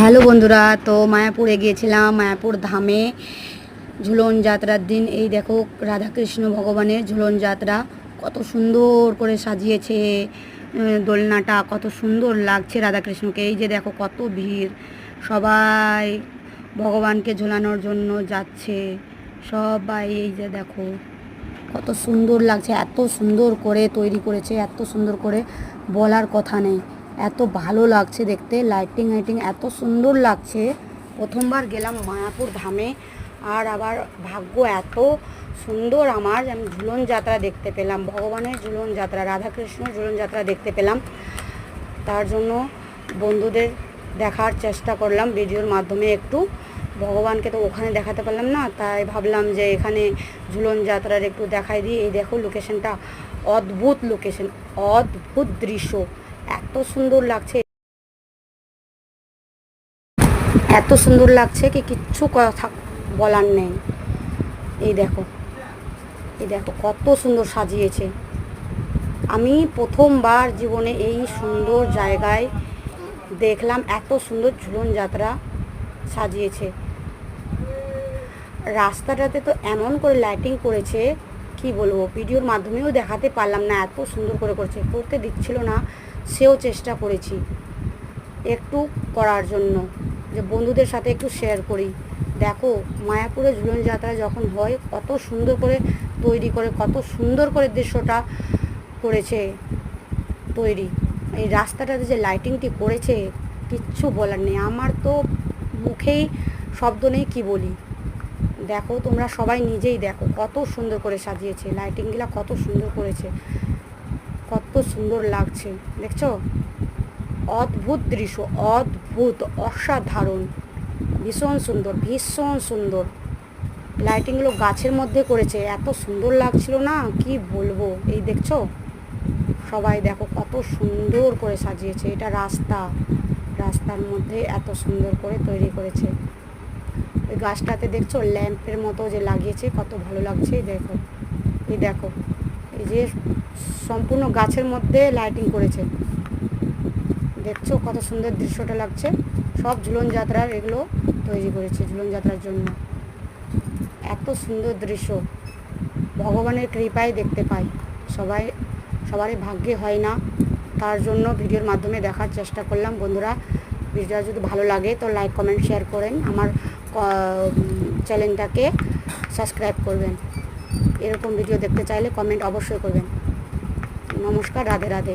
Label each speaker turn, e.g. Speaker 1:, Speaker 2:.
Speaker 1: Hello বন্ধুরা, তো মায়াপুরে গিয়েছিলাম মায়াপুর ধামে ঝুলন যাত্রার দিন। এই দেখো, রাধাকৃষ্ণ ভগবানের ঝুলন যাত্রা। কত সুন্দর করে সাজিয়েছে দোলনাটা, কত সুন্দর লাগছে রাধাকৃষ্ণকে। এই যে দেখো, কত ভিড়। সবাই ভগবানকে ঝোলানোর জন্য যাচ্ছে। সবাই এই যে দেখো, কত সুন্দর লাগছে, এত সুন্দর করে তৈরি করেছে, এত সুন্দর করে বলার কথা নেই। এত ভালো লাগছে দেখতে লাইটিং লাইটিং এত সুন্দর লাগছে। প্রথমবার গেলাম মায়াপুর ধামে, আর আবার ভাগ্য এত সুন্দর আমার আমি ঝুলন যাত্রা দেখতে পেলাম, ভগবানের ঝুলন যাত্রা, রাধাকৃষ্ণের ঝুলন যাত্রা দেখতে পেলাম। তার জন্য বন্ধুদের দেখার চেষ্টা করলাম ভিডিওর মাধ্যমে একটু। ভগবানকে তো ওখানে দেখাতে পারলাম না, তাই ভাবলাম যে এখানে ঝুলন যাত্রার একটু দেখাই দিই। এই দেখো লোকেশনটা অদ্ভুত লোকেশন অদ্ভুত দৃশ্য। এত সুন্দর লাগছে। এত সুন্দর লাগছে কি কিচ্ছু কথা বলার নেই। এই দেখো এই দেখো কত সুন্দর সাজিয়েছে। আমি প্রথমবার জীবনে এই সুন্দর জায়গায় দেখলাম, এত সুন্দর ঝুলন যাত্রা সাজিয়েছে। রাস্তাটাতে তো এমন করে লাইটিং করেছে কি বলব ভিডিওর মাধ্যমেও দেখাতে পারলাম না, এত সুন্দর করে করেছে। করতে দিচ্ছিল না, সেও চেষ্টা করেছি একটু করার জন্য। যে বন্ধুদের সাথে একটু শেয়ার করি। দেখো, মায়াপুরে ঝুলন যাত্রা যখন হয়, কত সুন্দর করে তৈরি করে, কত সুন্দর করে দৃশ্যটা করেছে তৈরি। এই রাস্তাটাতে যে লাইটিংটি করেছে, কিচ্ছু বলার নেই। আমার তো মুখেই শব্দ নেই, কি বলি? দেখো, তোমরা সবাই নিজেই দেখো কত সুন্দর করে সাজিয়েছে লাইটিংগুলা কত সুন্দর করেছে, কত সুন্দর লাগছে, দেখছ? অদ্ভুত দৃশ্য, অদ্ভুত, অসাধারণ, ভীষণ সুন্দর ভীষণ সুন্দর। লাইটিংগুলো গাছের মধ্যে করেছে, এত সুন্দর লাগছিল না? কি বলব? এই দেখছ? সবাই দেখো কত সুন্দর করে সাজিয়েছে, এটা রাস্তা, রাস্তার মধ্যে এত সুন্দর করে তৈরি করেছে। গাছটাতে দেখছ ল্যাম্পের মতো যে লাগিয়েছে, কত ভালো লাগছে দেখো। এই দেখো, এই যে সম্পূর্ণ গাছের মধ্যে লাইটিং করেছে। দেখছ কত সুন্দর দৃশ্যটা লাগছে। সব ঝুলন যাত্রার এগুলো তৈরি করেছে ঝুলন যাত্রার জন্য। এত সুন্দর দৃশ্য। ভগবানের কৃপায় দেখতে পাই। সবাই, সবারই ভাগ্যে হয় না। তার জন্য ভিডিওর মাধ্যমে দেখার চেষ্টা করলাম। বন্ধুরা, ভিডিওটা যদি ভালো লাগে তো লাইক কমেন্ট শেয়ার করেন। আমার চ্যানেলটাকে সাবস্ক্রাইব করবেন। এরকম ভিডিও দেখতে চাইলে কমেন্ট অবশ্যই করবেন। নমস্কার রাধে রাধে।